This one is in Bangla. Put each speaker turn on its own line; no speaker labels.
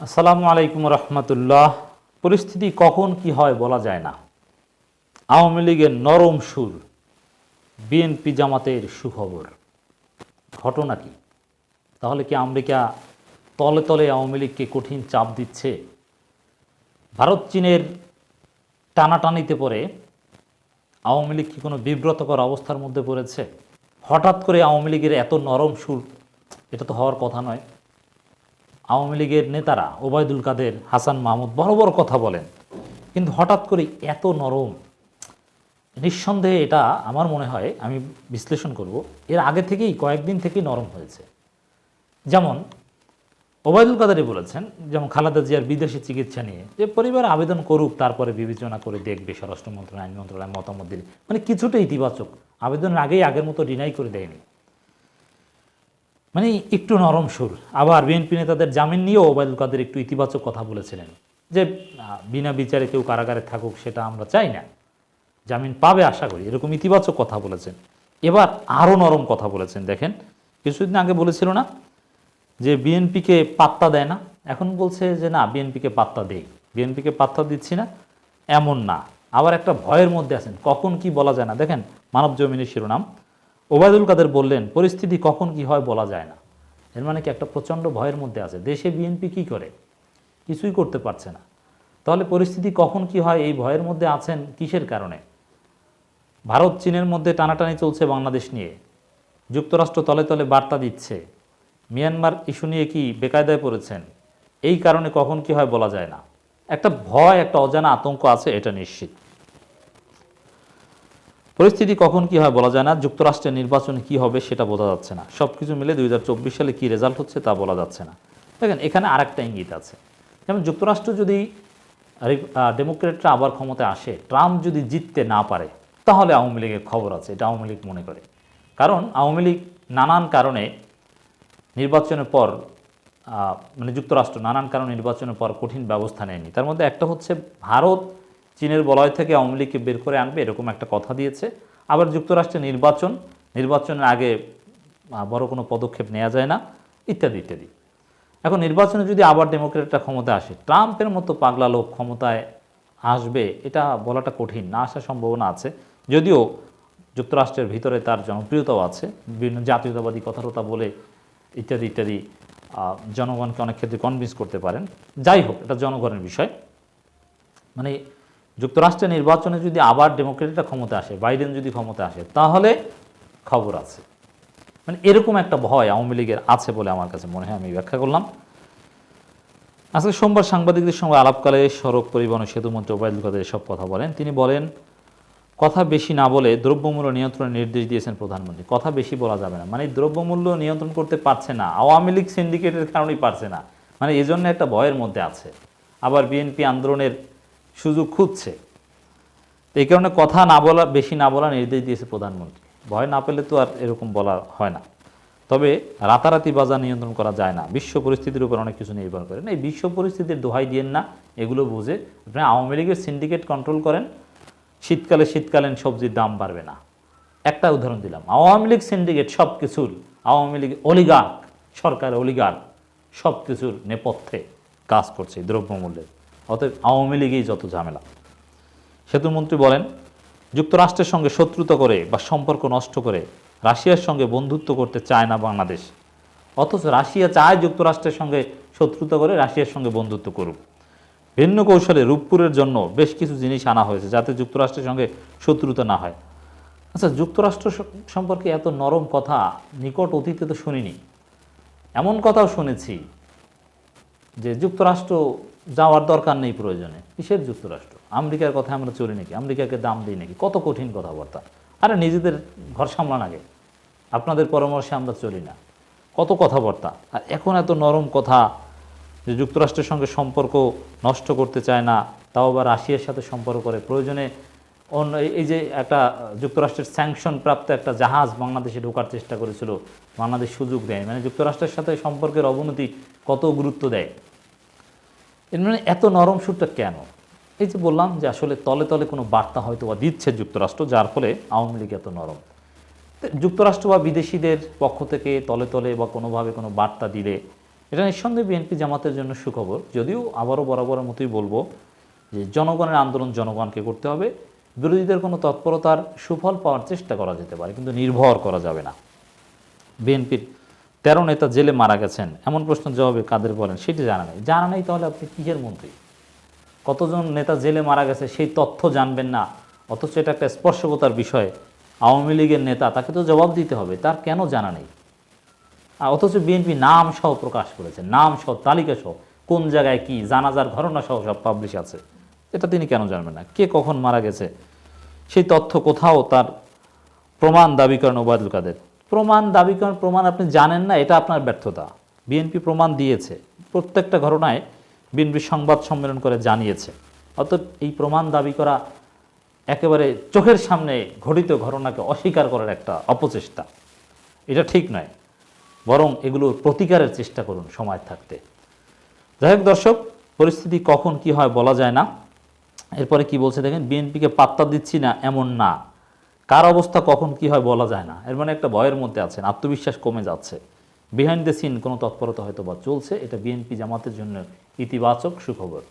আসসালামু আলাইকুম রহমতুল্লাহ। পরিস্থিতি কখন কি হয় বলা যায় না। আওয়ামী লীগের নরম সুর, বিএনপি জামাতের সুখবর। ঘটনা কি? তাহলে কি আমেরিকা তলে তলে আওয়ামী লীগকে কঠিন চাপ দিচ্ছে? ভারত চীনের টানাটানিতে পরে আওয়ামী লীগ কি কোনো বিব্রতকর অবস্থার মধ্যে পড়েছে? হঠাৎ করে আওয়ামী লীগের এত নরম সুর, এটা তো হওয়ার কথা নয়। আওয়ামী লীগের নেতারা ওবায়দুল কাদের, হাসান মাহমুদ বড় বড় কথা বলেন। কিন্তু হঠাৎ করে এত নরম, নিঃসন্দেহে এটা আমার মনে হয়, আমি বিশ্লেষণ করব, এর আগে থেকেই কয়েকদিন থেকেই নরম হয়েছে। যেমন, ওবায়দুল কাদারি বলেছেন, যেমন খালেদা জিয়ার বিদেশি চিকিৎসা নিয়ে, যে পরিবার আবেদন করুক, তারপরে বিবেচনা করে দেখবে স্বরাষ্ট্র মন্ত্রণালয়, আইন মন্ত্রণালয় মতামত দিলে। মানে কিছুটা ইতিবাচক, আবেদনের আগেই আগের মতো ডিনাই করে দেয়নি। মানে একটু নরম সুর। আবার বিএনপি নেতাদের জামিন নিয়েও ওবায়দুল কাদের একটু ইতিবাচক কথা বলেছিলেন। যে বিনা বিচারে কেউ কারাগারে থাকুক সেটা আমরা চাই না। জামিন পাবে আশা করি। এরকম ইতিবাচক কথা বলেছেন। এবার আরও নরম কথা বলেছেন, দেখেন। কিছুদিন আগে বলেছিল না যে, বিএনপিকে পাত্তা দেয় না? এখন বলছে যে, না, বিএনপিকে পাত্তা দেই। বিএনপিকে পাত্তা দিচ্ছি না, এমন না। আবার একটা ভয়ের মধ্যে আছেন। কখন কি বলা যায় না। দেখেন মানব জমিনের শিরোনাম। ওবায়দুল কাদের বললেন, পরিস্থিতি কখন কি হয় বলা যায় না। এর মানে কি একটা প্রচণ্ড ভয়ের মধ্যে আছে। দেশে বিএনপি কি করে? কিছুই করতে পারছে না। তাহলে পরিস্থিতি কখন কি হয় এই ভয়ের মধ্যে আছেন কিসের কারণে? ভারত, চীনের মধ্যে টানাটানি চলছে বাংলাদেশ নিয়ে। যুক্তরাষ্ট্র তলে তলে বার্তা দিচ্ছে। মিয়ানমার ইস্যু নিয়ে কি বেকায়দায় পড়েছেন? এই কারণে কখন কি হয় বলা যায় না। একটা ভয়, একটা অজানা আতঙ্ক আছে, এটা নিশ্চিত। পরিস্থিতি কখন কি হয় বলা যায় না, যুক্তরাষ্ট্রের নির্বাচনে কি হবে সেটা বোঝা যাচ্ছে না। সব কিছু মিলে দুই হাজার চব্বিশ সালে কি রেজাল্ট হচ্ছে তা বলা যাচ্ছে না। দেখেন, এখানে আরেকটা ইঙ্গিত আছে। যেমন যুক্তরাষ্ট্র যদি ডেমোক্রেটরা আবার ক্ষমতায় আসে, ট্রাম্প যদি জিততে না পারে, তাহলে আওয়ামী লীগের খবর আছে, এটা আওয়ামী লীগ মনে করে। কারণ আওয়ামী লীগ নানান কারণে নির্বাচনের পর মানে যুক্তরাষ্ট্র নানান কারণে নির্বাচনের পর কঠিন ব্যবস্থা নেয়নি। তার মধ্যে একটা হচ্ছে ভারত চীনের বলয় থেকে আওয়ামী লীগকে বের করে আনবে এরকম একটা কথা দিয়েছে। আবার যুক্তরাষ্ট্রের নির্বাচন, নির্বাচনের আগে বড় কোনো পদক্ষেপ নেওয়া যায় না, ইত্যাদি ইত্যাদি। এখন নির্বাচনে যদি আবার ডেমোক্রেটরা ক্ষমতায় আসে, ট্রাম্পের মতো পাগলা লোক ক্ষমতায় আসবে, এটা বলাটা কঠিন, না আসার সম্ভাবনা আছে। যদিও যুক্তরাষ্ট্রের ভিতরে তার জনপ্রিয়তাও আছে, বিভিন্ন জাতীয়তাবাদী কথাটথা বলে, ইত্যাদি ইত্যাদি জনগণকে অনেক ক্ষেত্রে কনভিন্স করতে পারেন। যাই হোক, এটা জনগণের বিষয়। মানে যুক্তরাষ্ট্রের নির্বাচনে যদি আবার ডেমোক্রেটরা ক্ষমতা আসে, বাইডেন যদি ক্ষমতা আসে, তাহলে খবর আছে। মানে এরকম একটা ভয় আওয়ামী লীগের আছে বলে আমার কাছে মনে হয়, আমি ব্যাখ্যা করলাম। আজকে সোমবার সাংবাদিকদের সঙ্গে আলাপকালে সড়ক পরিবহন ও সেতুমন্ত্রী ওবায়দুল কাদের এসব কথা বলেন। তিনি বলেন, কথা বেশি না বলে দ্রব্যমূল্য নিয়ন্ত্রণের নির্দেশ দিয়েছেন প্রধানমন্ত্রী। কথা বেশি বলা যাবে না। মানে দ্রব্যমূল্য নিয়ন্ত্রণ করতে পারছে না। আওয়ামী লীগ সিন্ডিকেটের কারণেই পারছে না। মানে এই একটা ভয়ের মধ্যে আছে। আবার বিএনপি আন্দোলনের সুযোগ খুঁজছে। এই কারণে কথা না বলা, বেশি না বলা নির্দেশ দিয়েছে প্রধানমন্ত্রী। ভয় না পেলে তো আর এরকম বলা হয় না। তবে রাতারাতি বাজার নিয়ন্ত্রণ করা যায় না। বিশ্ব পরিস্থিতির উপর অনেক কিছু নির্ভর করে। না, এই বিশ্ব পরিস্থিতির দোহাই দিয়েন না, এগুলো বুঝে আপনি আওয়ামী লীগের সিন্ডিকেট কন্ট্রোল করেন, শীতকালে শীতকালীন সবজির দাম বাড়বে না। একটা উদাহরণ দিলাম। আওয়ামী লীগ সিন্ডিকেট সব কিছুর, আওয়ামী লীগ অলিগার্ক সরকার অলিগার্ক সব কিছুর নেপথ্যে কাজ করছে দ্রব্যমূল্যের। অতএব আওয়ামী লীগেই যত ঝামেলা। সেতুমন্ত্রী বলেন, যুক্তরাষ্ট্রের সঙ্গে শত্রুতা করে বা সম্পর্ক নষ্ট করে রাশিয়ার সঙ্গে বন্ধুত্ব করতে চায় না বাংলাদেশ। অথচ রাশিয়া চায় যুক্তরাষ্ট্রের সঙ্গে শত্রুতা করে রাশিয়ার সঙ্গে বন্ধুত্ব করুক। ভিন্ন কৌশলে রূপপুরের জন্য বেশ কিছু জিনিস আনা হয়েছে যাতে যুক্তরাষ্ট্রের সঙ্গে শত্রুতা না হয়। আচ্ছা যুক্তরাষ্ট্র সম্পর্কে এত নরম কথা নিকট অতীতে তো শুনিনি। এমন কথাও শুনেছি যে যুক্তরাষ্ট্র যাওয়ার দরকার নেই প্রয়োজনে। কিসের যুক্তরাষ্ট্র? আমেরিকার কথা আমরা চলি নাকি? আমেরিকাকে দাম দিই নাকি? কত কঠিন কথাবার্তা। আরে নিজেদের ঘর সামলান আগে। আপনাদের পরামর্শে আমরা চলি না। কত কথাবার্তা। আর এখন এত নরম কথা যে যুক্তরাষ্ট্রের সঙ্গে সম্পর্ক নষ্ট করতে চায় না, তাও আবার রাশিয়ার সাথে সম্পর্ক করে। প্রয়োজনে অন্য এই- এই যে একটা যুক্তরাষ্ট্রের স্যাংশন প্রাপ্ত একটা জাহাজ বাংলাদেশে ঢোকার চেষ্টা করেছিল। বাংলাদেশ সুযোগ দেয় মানে যুক্তরাষ্ট্রের সাথে সম্পর্কের অবনতি কত গুরুত্ব দেয়? এর মানে এত নরম সুরটা কেন? এই যে বললাম যে আসলে তলে তলে কোনো বার্তা হয়তো বা দিচ্ছে যুক্তরাষ্ট্র, যার ফলে আওয়ামী লীগ এত নরম। যুক্তরাষ্ট্র বা বিদেশিদের পক্ষ থেকে তলে তলে বা কোনোভাবে কোনো বার্তা দিলে, এটা নিঃসন্দেহে বিএনপি জামাতের জন্য সুখবর। যদিও আবারও বরাবরের মতোই বলব যে জনগণের আন্দোলন জনগণকে করতে হবে। বিরোধীদের কোনো তৎপরতার সুফল পাওয়ার চেষ্টা করা যেতে পারে, কিন্তু নির্ভর করা যাবে না। বিএনপির তেরো নেতা জেলে মারা গেছেন, এমন প্রশ্ন জবাবে কাদের বলেন? সেটি জানা নেই। জানা নেই তাহলে আপনি কিসের মন্ত্রী? কতজন নেতা জেলে মারা গেছে সেই তথ্য জানবেন না। অথচ এটা একটা স্পর্শকতার বিষয়। আওয়ামী লীগের নেতা, তাকে তো জবাব দিতে হবে, তার কেন জানা নেই? অথচ বিএনপি নাম সহ প্রকাশ করেছে, নাম সহ, তালিকা সহ, কোন জায়গায় কি, জানাজার ঘটনা সহ সব পাবলিশ আছে। এটা তিনি কেন জানবেন না? কে কখন মারা গেছে? সেই তথ্য কোথাও তার প্রমাণ দাবি করেন ওবায়দুল কাদের। প্রমাণ দাবি করেন প্রমাণ আপনি জানেন না, এটা আপনার ব্যর্থতা। বিএনপি প্রমাণ দিয়েছে। প্রত্যেকটা ঘটনায় বিএনপি সংবাদ সম্মেলন করে জানিয়েছে। অতএব এই প্রমাণ দাবি করা একেবারে চোখের সামনে ঘটিত ঘটনাকে অস্বীকার করার একটা অপচেষ্টা। এটা ঠিক নয়। বরং এগুলোর প্রতিকারের চেষ্টা করুন সময় থাকতে। যাই হোক দর্শক, পরিস্থিতি কখন কি হয় বলা যায় না। এরপরে কি বলছে দেখেন বিএনপিকে পাত্তা দিচ্ছি না, এমন না। কার অবস্থা, কখন কি হয় বলা যায় না। এর মানে একটা ভয়ের মধ্যে আছেন, আত্মবিশ্বাস কমে যাচ্ছে। বিহাইন্ড দ্য সিন কোনো তৎপরতা হয়তো বা চলছে, এটা বিএনপি জামাতের জন্য ইতিবাচক সুখবর।